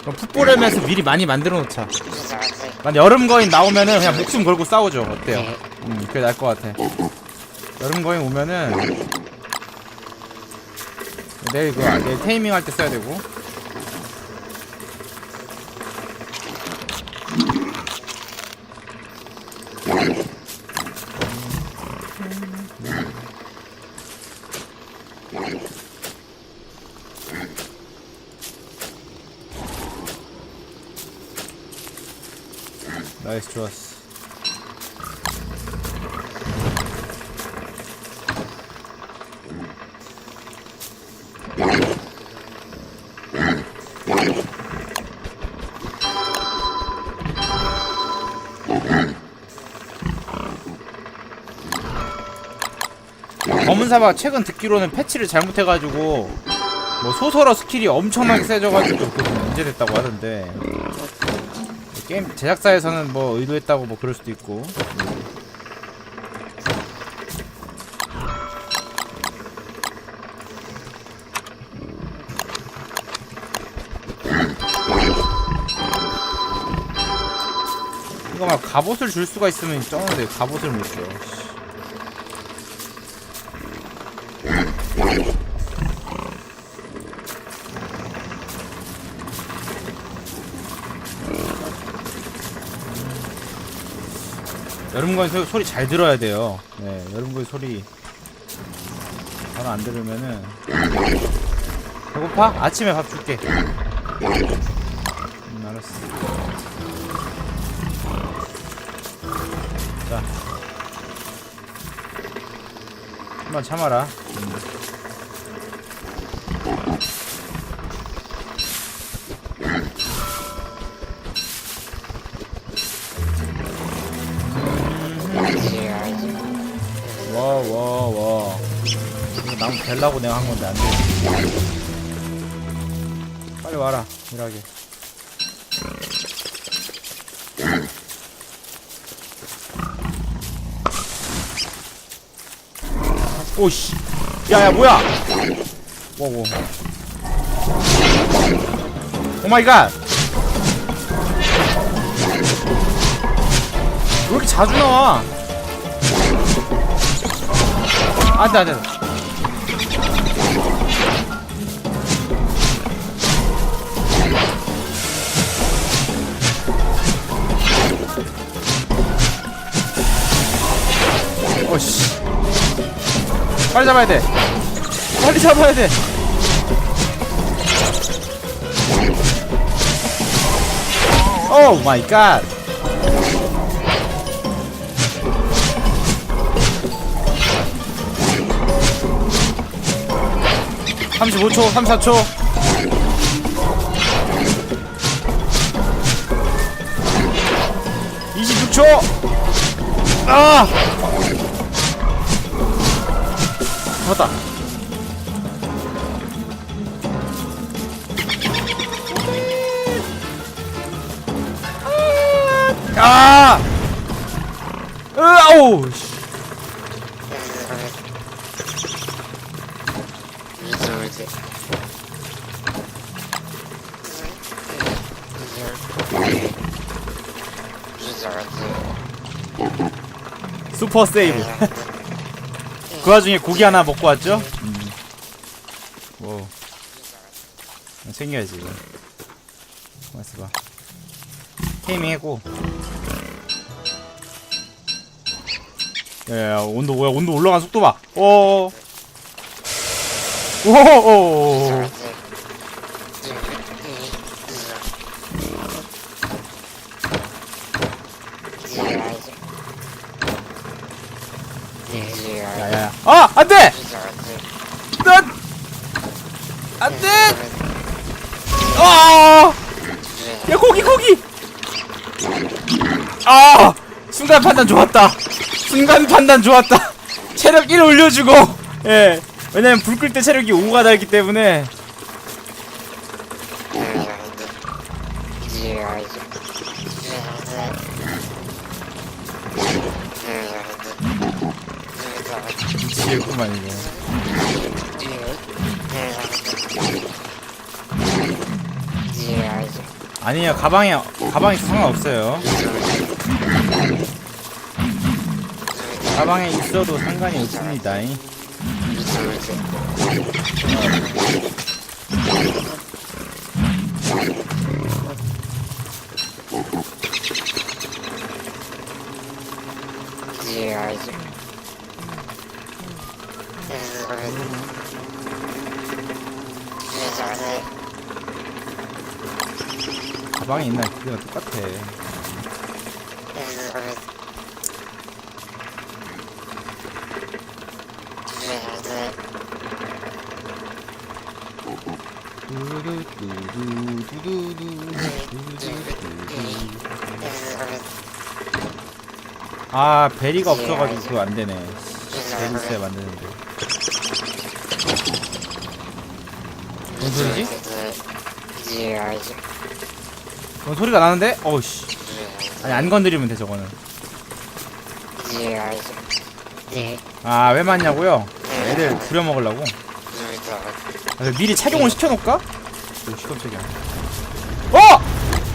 그럼 풋볼에면서 미리 많이 만들어 놓자. 난 여름 거인 나오면은 그냥 목숨 걸고 싸우죠. 어때요? 음, 그게 나을 것 같아. 여름 거인 오면은 내일 그 내일 테이밍 할 때 써야 되고. 나이스 좋았어. 검은 사막 최근 듣기로는 패치를 잘못해가지고 뭐 소설어 스킬이 엄청나게 세져가지고 그게 문제됐다고 하던데 게임 제작사에서는 뭐 의도했다고 뭐 그럴 수도 있고 이거 막 갑옷을 줄 수가 있으면 쩌는데 갑옷을 못 줘. 씨. 여름건 소, 소리 잘 들어야 돼요. 네, 여름건 소리 바로 안 들으면은 배고파? 아침에 밥 줄게. 음, 알았어. 자, 한번 참아라. 음. 벨라고 내가 한 건데 안 돼. 빨리 와라, 일하게. 오씨. 야, 야, 뭐야? 뭐, 뭐. 오 마이 갓! 왜 이렇게 자주 나와? 안돼 안돼 빨리 잡아야 돼. 빨리 잡아야 돼. 오 마이 갓 삼십오 초 삼사 초. 이십육 초. 아! 맞다. 아! 으아우! 씨. 슈퍼 세이브. 그 와중에 고기 하나 먹고 왔죠? 음. 오. 챙겨야지, 이거. 가만있어 봐. 테이밍 했고. 야, 야, 야, 온도, 뭐야, 온도 올라간 속도 봐. 오. 오오오. 야, 야, 야. 아! 안 돼! 난! 안 돼! 아! 야, 고기, 고기! 아! 순간 판단 좋았다. 순간 판단 좋았다. 체력 1 올려주고, 예. 왜냐면 불 끌 때 체력이 5가 달기 때문에. 미치겠구만 이거 아니에요 가방에 가방에 상관없어요. 가방에 있어도 상관이 없습니다 가방에 있나 그게랑 똑같아 아 베리가 없어가지고 그거 안 되네 베리 있어야 만드는데 뭔 소리지? 뭔 소리가 나는데? 어우씨. 아니 안 건드리면 돼 저거는. 아왜 맞냐고요? 애들 부려먹으려고. 아, 미리 착용을 시켜놓을까? 오 시깜짝이야 어!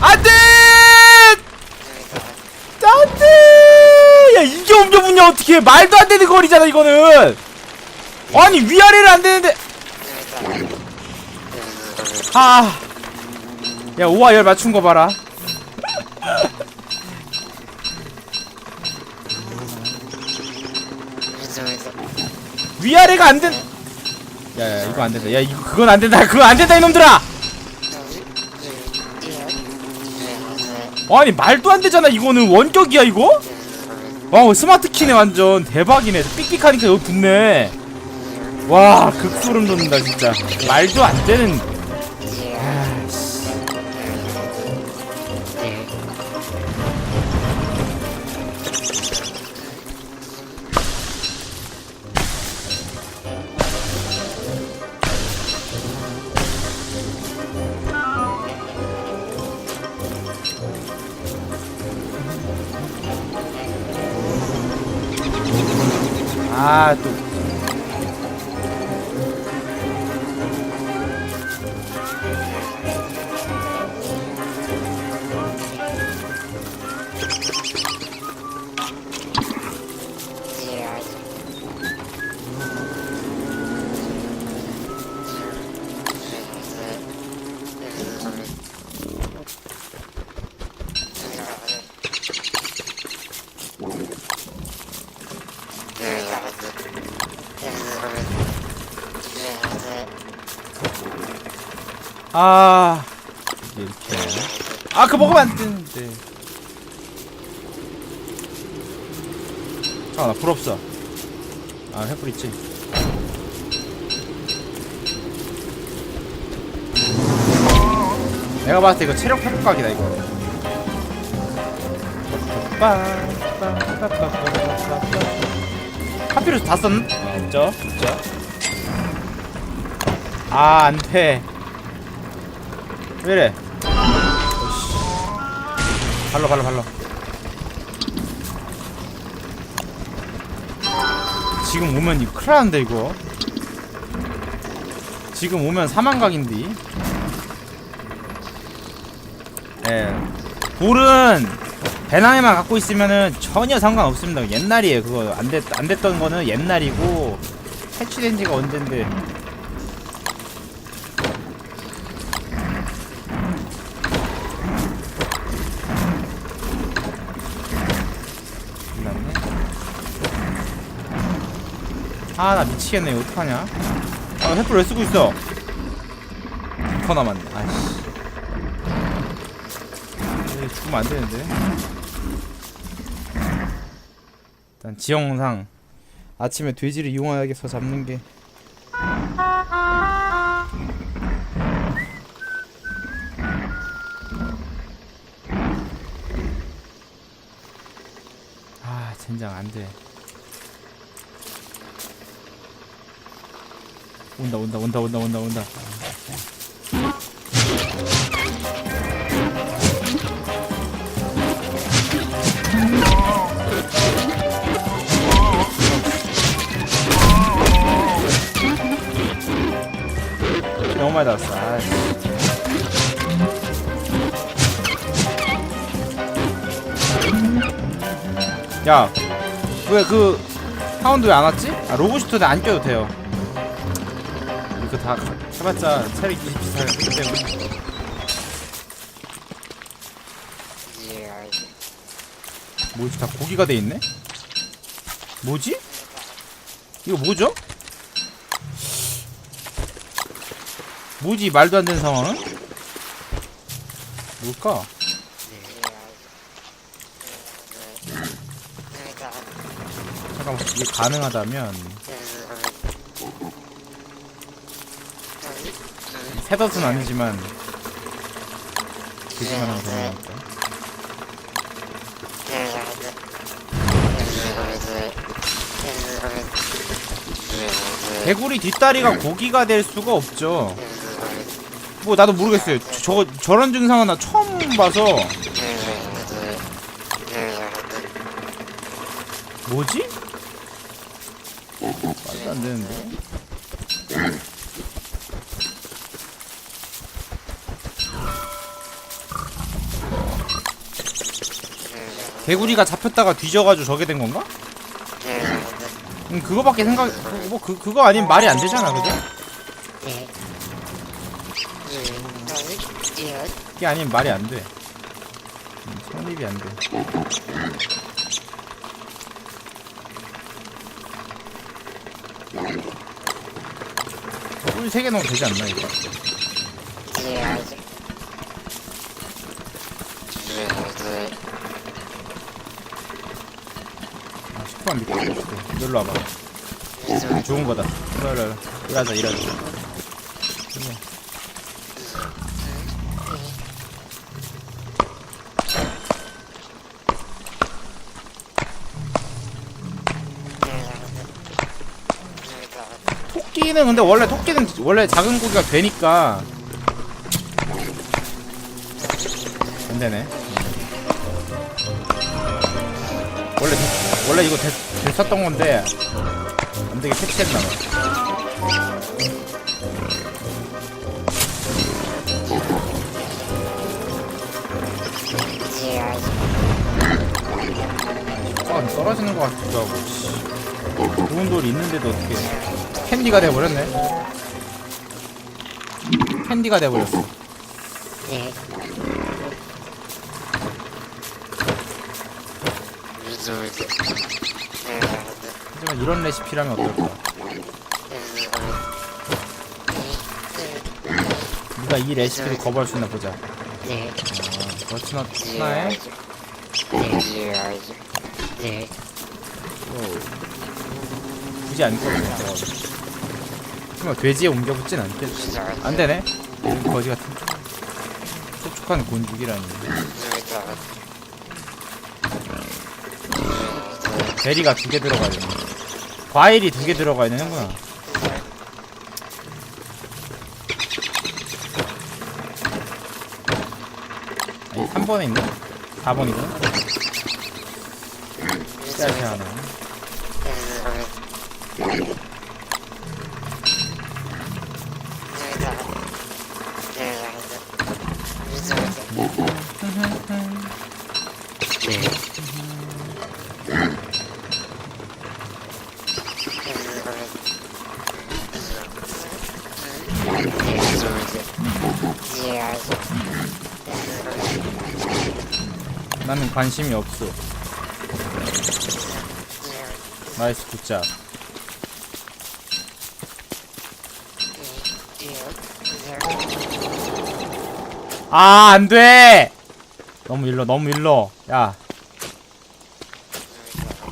안돼! 안돼! 야 이게 옮겨붙냐 어떻게 말도 안 되는 거리잖아 이거는. 아니 위아래를 안 되는데. 아. 야, 5와 열 맞춘 거 봐라. 위아래가 안 된. 야, 야, 이거 안 된다. 야, 이거 그건 안 된다. 그거 안 된다 이놈들아. 아니 말도 안 되잖아. 이거는 원격이야 이거? 와, 스마트 키네 완전 대박이네. 삑삑하니까 여기 붙네. 와, 극소름 돋는다 진짜. 말도 안 되는. 아, 또. 아. 이렇게. 아, 그거 먹으면 안 되는데. 아, 나불 없어. 아, 횃불 있지. 내가 봤을 때 이거 체력 회복각이다, 이거. 하필이서 다 썼는? 어, 없죠? 없죠? 아, 안 돼. 왜 이래? 어이씨. 발로 발로 발로. 지금 오면 이거 큰일 나는데 이거. 지금 오면 사망각인데. 예. 볼은 배낭에만 갖고 있으면은 전혀 상관없습니다. 옛날이에요. 그거 안 됐, 안 됐던 거는 옛날이고 패치된 지가 언젠데. 아, 나 미치겠네. 이거 어떡하냐? 아, 횃불 왜 쓰고 있어? 2퍼 남았네. 아이씨. 죽으면 안 되는데. 지형상 아침에 돼지를 이용하여서 잡는 게 아, 젠장 안 돼. 온다 온다 온다 온다 온다 온다. 많이 나왔어. 아, 야, 왜 그 파운드 왜 안 왔지? 아 로보슈트는 안 껴도 돼요. 이거 다 해봤자 체력 24기 때문에. 뭐지? 다 고기가 돼 있네? 뭐지? 이거 뭐죠? 뭐지? 말도 안 되는 상황은? 뭘까? 잠깐만 이게 가능하다면 새덧은 아니지만 그지만 하면 되는 거니까 개구리 뒷다리가 고기가 될 수가 없죠 뭐 나도 모르겠어요 저 저런 증상은 나 처음 봐서 뭐지? 말도 안 되는데 개구리가 잡혔다가 뒤져가지고 저게 된 건가? 음, 그거밖에 생각 뭐 그 그거 아니면 말이 안 되잖아 그죠? 그게 아니면 말이 안 돼. 음, 성립이 안 돼. 꿀 3개 넣으면 되지 않나, 이거? 아, 10만 믿고 있어. 놀러 와봐. 좋은 거다. 일로, 일로, 일로. 일하자, 일하자. 토끼는 근데 원래 토끼는 원래 작은 고기가 되니까 안 되네. 원래 됐- 원래 이거 됐, 됐었던 건데 안 되게 패치했나 봐. 아, 떨어지는 것 같기도 하고. 씨. 좋은 돌이 있는데도 어떻게 캔디가 돼버렸네. 캔디가 돼버렸어. 하지만 이런 레시피라면 어떨까? 네가 이 레시피를 거부할 수 있나 보자. 아, 그렇진 않나에? 굳이 안저 거. 설마 돼지에 옮겨 붙진 않겠지? 안 되네. 거지 같은. 촉촉한 곤죽이라니. 베리가 두 개 들어가야 되네. 과일이 두 개 들어가야 되는구나. 아니, 3번에 있네? 4번이구나? 씨앗이 하나. 나는 관심이 없어. 나이스 굿잡. 아, 안 돼! 너무 일러, 너무 일러. 야.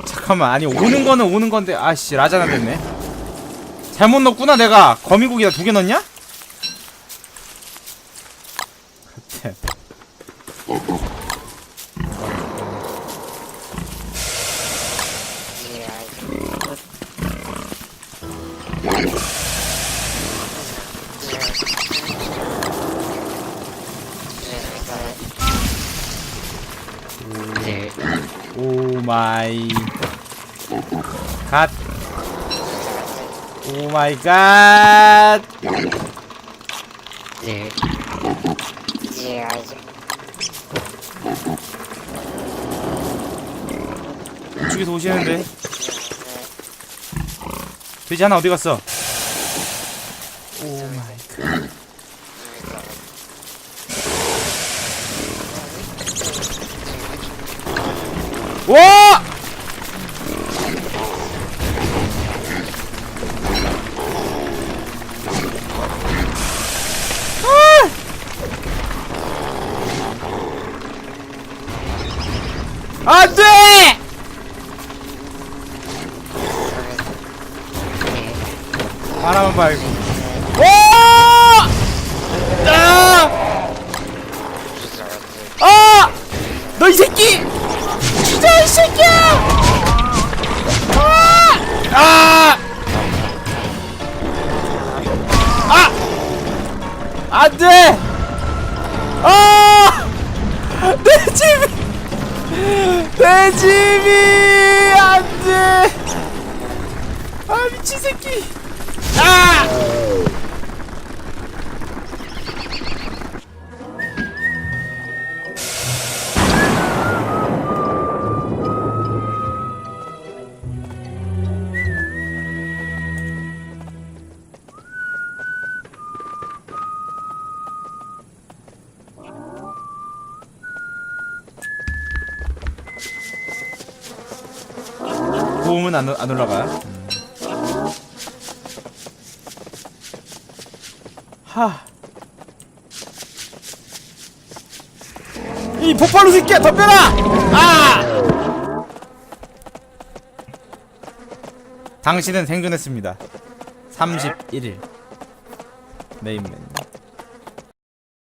잠깐만, 아니, 오는 거는 오는 건데, 아씨, 라자나 됐네. 잘못 넣었구나, 내가. 거미고기다 두 개 넣냐? 마이 갓. 오 마이 갓. 네. 예, 알죠. 우측에서 오시는데 돼지 하나 어디 갔어? 오 마이 갓. 와! 바람은 말고. 오! 아! 아! 너 이 새끼! 진짜 이 새끼야! 아! 아! 아! 안 돼! 아! 내 집이! 내 집이! 안 돼! 아, 미친 새끼! 아! 보험은 안, 안 올라가요? 하. 이 폭발로 새끼야 덤벼라! 아! 당신은 생존했습니다. 31일. 메인맨.